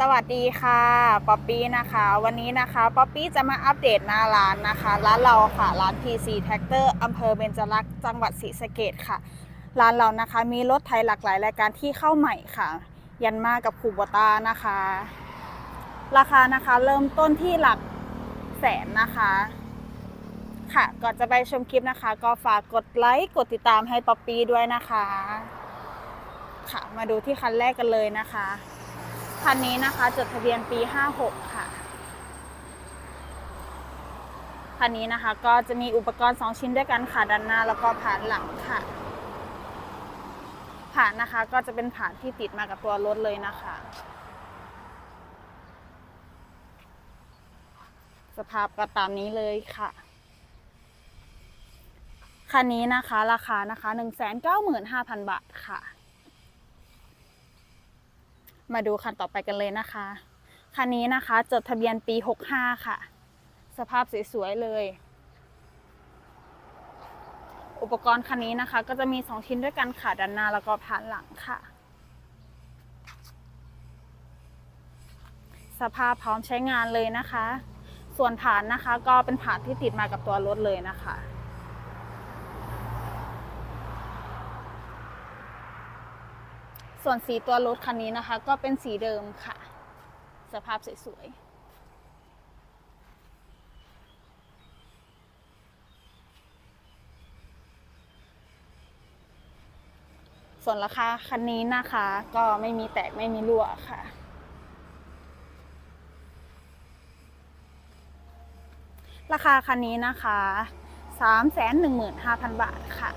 สวัสดีค่ะป๊อปปี้นะคะ วันนี้นะคะป๊อปปี้จะมาอัปเดตหน้าร้านนะคะ ร้านเราค่ะ ร้าน PC Tractor อำเภอเบญจรักษ์จังหวัดศรีสะเกดค่ะ ร้านเรานะคะมีรถไทยหลากหลายรายการที่เข้าใหม่ค่ะ ยันมากับคูบตานะคะ ราคานะคะเริ่มต้นที่หลักแสนนะคะ ค่ะก่อนจะไปชมคลิปนะคะ ก็ฝากกดไลค์กดติดตามให้ป๊อปปี้ด้วยนะคะ ค่ะมาดูที่คันแรกกันเลยนะคะ คันนี้นะคะ จดทะเบียนปี 56 ค่ะ คันนี้นะคะก็จะมีอุปกรณ์ 2 ชิ้นด้วยกันค่ะด้านหน้าแล้วก็ผ่านหลังค่ะ ผ่านนะคะก็จะเป็นผ่านที่ติดมากับตัวรถเลยนะคะ สภาพก็ตามนี้เลยค่ะคันนี้นะคะ ราคานะคะ 195,000 บาทค่ะ มาดูคันต่อไปกันเลยนะคะ คันนี้นะคะจดทะเบียนปี 65 ค่ะ สภาพสวยๆเลย อุปกรณ์คันนี้นะคะ ก็จะมี 2 ชิ้นด้วยกันค่ะด้านหน้าแล้วก็ผ่านหลังค่ะ สภาพพร้อมใช้งานเลยนะคะ ส่วนฐานนะคะก็เป็นฐานที่ติดมากับตัวรถเลยนะคะ ส่วนสีตัวรถคันนี้นะคะ ก็เป็นสีเดิมค่ะ สภาพสวยๆส่วนราคาคันนี้นะคะก็ไม่มีแตกไม่มีรั่วค่ะ ราคาคันนี้นะคะ 315,000 บาทค่ะ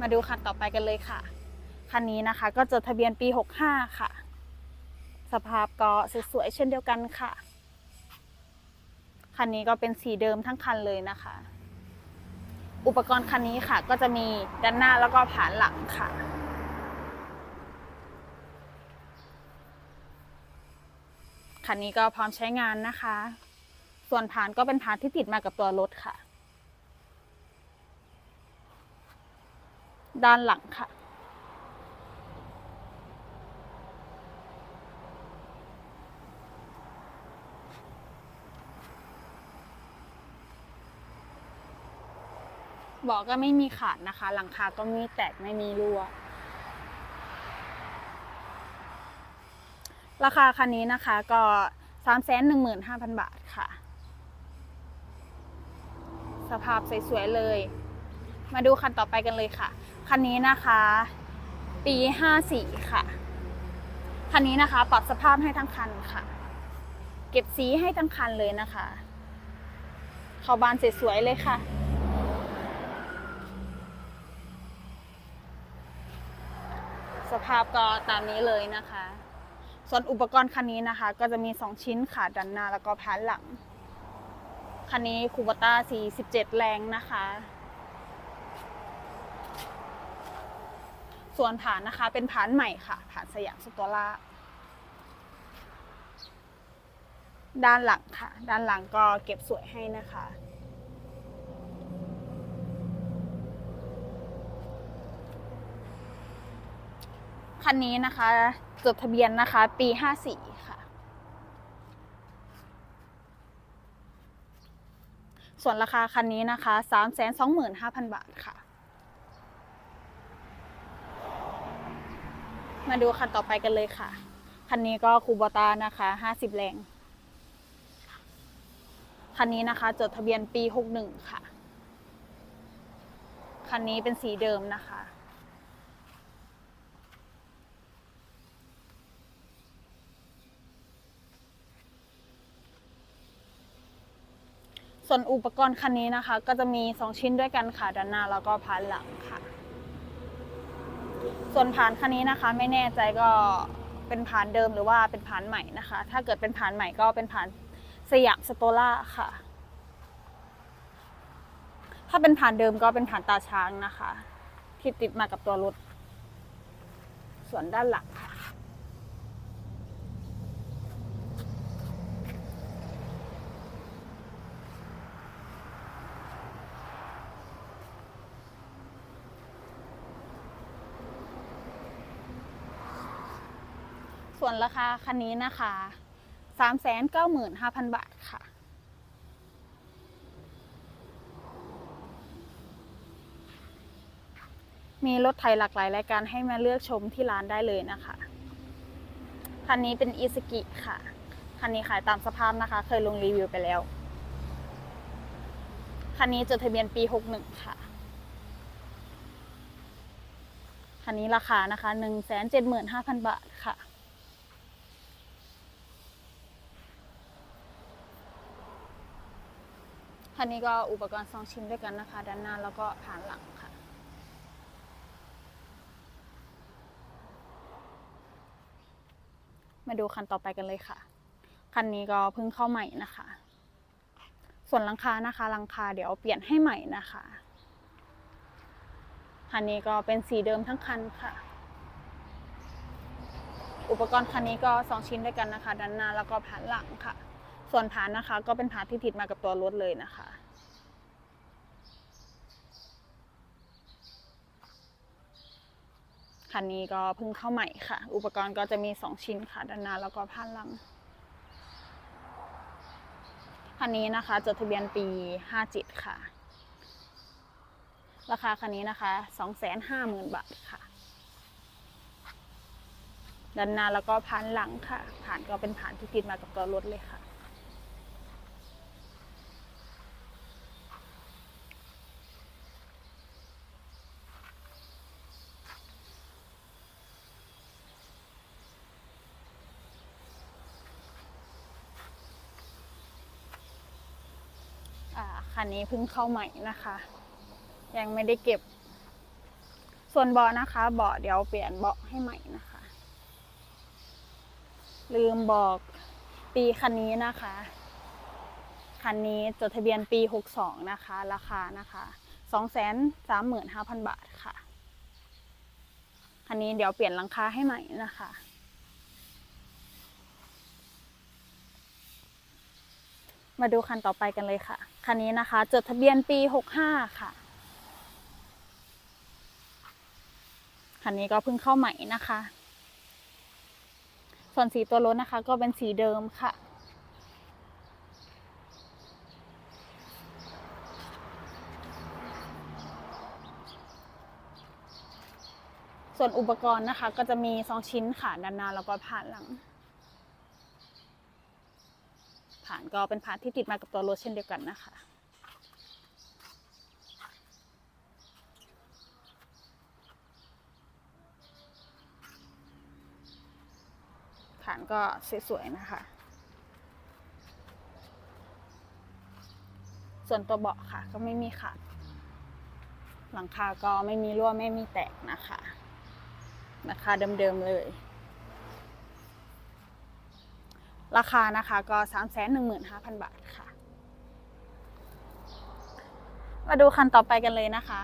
มาดูคันต่อไปกันเลยค่ะ คันนี้นะคะ ก็จดทะเบียนปี 65 ค่ะ สภาพก็สวยๆเช่นเดียวกันค่ะ คันนี้ก็เป็นสีเดิมทั้งคันเลยนะคะ อุปกรณ์คันนี้ค่ะ ก็จะมีด้านหน้าแล้วก็ผานหลังค่ะคันนี้ก็พร้อมใช้งานนะคะ ส่วนผานก็เป็นผานที่ติดมากับตัวรถค่ะ ด้านหลังค่ะ บอกก็ไม่มีขาดนะคะ หลังคาก็ไม่แตกไม่มีรั่ว ราคาคันนี้นะคะก็3 1 5 0 0 0บาทค่ะ สภาพสวยๆเลย มาดูคันต่อไปกันเลยค่ะ คันนี้นะคะ ปี54ค่ะ คันนี้นะคะ ปรับสภาพให้ทั้งคันค่ะ เก็บสีให้ทั้งคันเลยนะคะ เข้าบานสวยๆเลยค่ะ สภาพก็ตามนี้เลยนะคะ ส่วนอุปกรณ์คันนี้นะคะ ก็จะมี 2 ชิ้นค่ะด้านหน้าแล้วก็พานหลัง คันนี้คูบต้า47 แรงนะคะ ส่วนผานนะคะเป็นผานใหม่ค่ะผานสยามสตอล่าด้านหลังค่ะ ด้านหลังก็เก็บสวยให้นะคะ คันนี้นะคะ จดทะเบียนนะคะ ปี 54 ค่ะ ส่วนราคาคันนี้นะคะ 325,000 บาทค่ะ มาดูคันต่อไปกันเลยค่ะ คันนี้ก็คูโบตานะคะ 50 แรง คันนี้นะคะ จดทะเบียนปี 61 ค่ะ คันนี้เป็นสีเดิมนะคะ ส่วนอุปกรณ์คันนี้นะคะ ก็จะมี 2 ชิ้นด้วยกันค่ะด้านหน้าแล้วก็พานหลังค่ะ ส่วนผานคันนี้นะคะ ไม่แน่ใจก็เป็นผานเดิมหรือว่าเป็นผานใหม่นะคะ ถ้าเกิดเป็นผานใหม่ก็เป็นผานสยามสโตล่าค่ะ ถ้าเป็นผานเดิมก็เป็นผานตาช้างนะคะ ที่ติดมากับตัวรถ ส่วนด้านหลังค่ะ ส่วนราคาคันนี้นะคะสามแสนเก้าหมื่นห้าพันบาทค่ะ มีรถไถหลากหลายรายการให้มาเลือกชมที่ร้านได้เลยนะคะ คันนี้เป็นอีสกิค่ะ คันนี้ขายตามสภาพนะคะ เคยลงรีวิวไปแล้ว คันนี้จดทะเบียนปี 61 ค่ะคันนี้ราคานะคะ 175,000 บาทค่ะ คันนี้ก็อุปกรณ์สองชิ้นด้วยกันนะคะ ด้านหน้าแล้วก็ผ่านหลังค่ะ มาดูคันต่อไปกันเลยค่ะ คันนี้ก็เพิ่งเข้าใหม่นะคะ ส่วนหลังคานะคะหลังคาเดี๋ยวเปลี่ยนให้ใหม่นะคะคันนี้ก็เป็นสีเดิมทั้งคันค่ะ อุปกรณ์คันนี้ก็สองชิ้นด้วยกันนะคะ ด้านหน้าแล้วก็ผ่านหลังค่ะ ส่วนผ่านนะคะ ก็เป็นผ่านที่ติดมากับตัวรถเลยนะคะ คันนี้ก็เพิ่งเข้าใหม่ค่ะ อุปกรณ์ก็จะมี 2 ชิ้นค่ะด้านหน้าแล้วก็ผ่านหลังคันนี้นะคะจดทะเบียนปี 57 ค่ะ ราคาคันนี้นะคะ 250,000 บาทค่ะ ด้านหน้าแล้วก็ผ่านหลังค่ะ ผ่านก็เป็นผ่านที่ติดมากับตัวรถเลยค่ะ อ่า คันนี้เพิ่งเข้าใหม่นะคะ ยังไม่ได้เก็บ ส่วนเบาะนะคะเบาะเดี๋ยวเปลี่ยนเบาะให้ใหม่นะคะ ลืมบอกปีคันนี้นะคะ คันนี้จดทะเบียนปี 62 นะคะ ราคานะคะ235,000 บาทค่ะ คันนี้เดี๋ยวเปลี่ยนหลังคาให้ใหม่นะคะ มาดูคันต่อไปกันเลยค่ะ คันนี้นะคะ จดทะเบียนปี 65 ค่ะ คันนี้ก็เพิ่งเข้าใหม่นะคะ ส่วนสีตัวรถนะคะ ก็เป็นสีเดิมค่ะ ส่วนอุปกรณ์นะคะ ก็จะมีสองชิ้นค่ะด้านหน้าแล้วก็ผ่านหลัง ผ่านก็เป็นผ่านที่ติดมากับตัวรถเช่นเดียวกันนะคะ ผ่านก็สวยๆนะคะ ส่วนตัวเบาะค่ะ ก็ไม่มีขาดหลังคาก็ไม่มีรั่วไม่มีแตกนะคะราคาเดิมๆเลย ราคานะคะก็ 3 1 5 0 0 0 บาทค่ะ มาดูคันต่อไปกันเลยนะคะ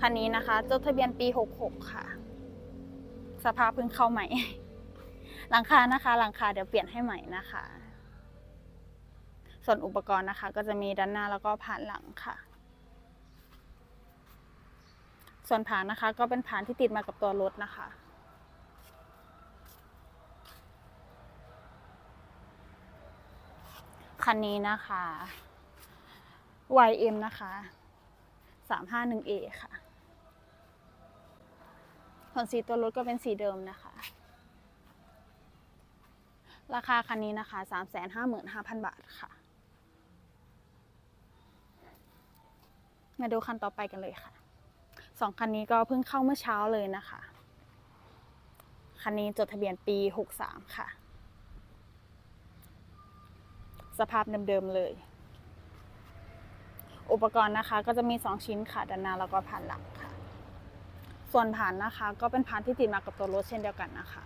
คันนี้นะคะจดทะเบียนปี 66 ค่ะ สภาพเพิ่งเข้าใหม่ หลังคานะคะ หลังคาเดี๋ยวเปลี่ยนให้ใหม่นะคะ ส่วนอุปกรณ์นะคะ ก็จะมีด้านหน้าแล้วก็ผ่านหลังค่ะ ส่วนผ่านนะคะ ก็เป็นผ่านที่ติดมากับตัวรถนะคะ คันนี้นะคะ YM นะคะ 351A ค่ะส่วนสีตัวรถก็เป็นสีเดิมนะคะ ราคาคันนี้นะคะ 355,000 บาทค่ะ มาดูคันต่อไปกันเลยค่ะ สองคันนี้ก็เพิ่งเข้าเมื่อเช้าเลยนะคะ คันนี้จดทะเบียนปี 63 ค่ะ สภาพเดิมๆเลย อุปกรณ์นะคะก็จะมี 2 ชิ้นค่ะด้านหน้าแล้วก็ผ่านหลังค่ะ ส่วนผ่านนะคะก็เป็นผ่านที่ติดมากับตัวรถเช่นเดียวกันนะคะ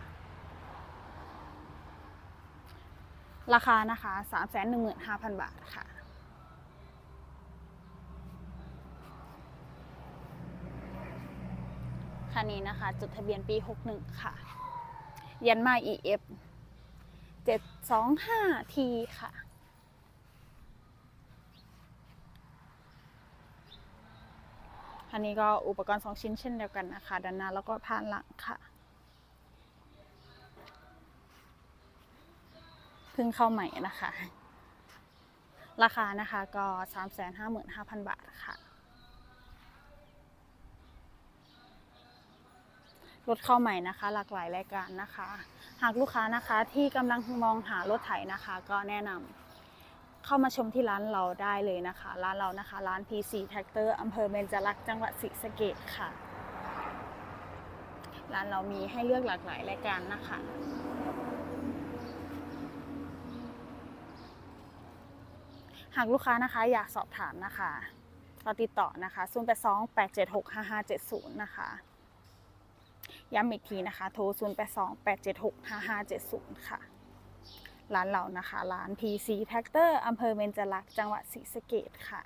ราคานะคะ 315,000 บาทค่ะคันนี้นะคะ จดทะเบียนปี 61 ค่ะ ยันมา EF 725 T ค่ะ อันนี้ก็อุปกรณ์ 2 ชิ้นเช่นเดียวกันนะคะด้านหน้าแล้วก็ผ่านหลังค่ะเพิ่งเข้าใหม่นะคะ ราคานะคะก็ 355,000 บาทค่ะรถเข้าใหม่นะคะ หลากหลายรายการนะคะ หากลูกค้านะคะที่กำลังมองหารถไถนะคะ ก็แนะนำ เข้ามาชมที่ร้านเราได้เลยนะคะ ร้านเรานะคะ ร้าน PC Tractor อำเภอเบญจรักษ์จังหวัดศรีสะเกษค่ะ ร้านเรามีให้เลือกหลากหลายรายการนะคะหากลูกค้านะคะอยากสอบถามนะคะก็ติดต่อนะคะ 082 876 5570 นะคะ ย้ำอีกทีนะคะ โทร 082 876 5570 ค่ะ ร้านเรานะคะ ร้าน PC Tractor อำเภอเบญจรักษ์จังหวัดศรีสะเกษค่ะ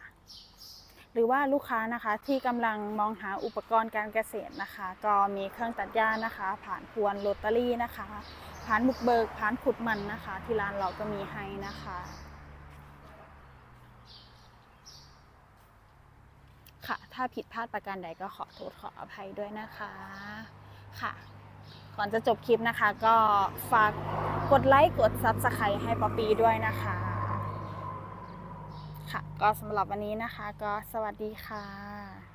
หรือว่าลูกค้านะคะที่กำลังมองหาอุปกรณ์การเกษตรนะคะ ก็มีเครื่องตัดหญ้านะคะ ผ่านพวนโรตารี่นะคะผ่านบุกเบิกผ่านขุดมันนะคะ ที่ร้านเราก็มีให้นะคะค่ะ ถ้าผิดพลาดประการใดก็ขอโทษขออภัยด้วยนะคะ ค่ะ ก่อนจะจบคลิปนะคะ ก็ฝากกดไลค์กดซับสไครต์ให้ป๊อปปี้ด้วยนะคะ ค่ะ ก็สำหรับวันนี้นะคะ ก็สวัสดีค่ะ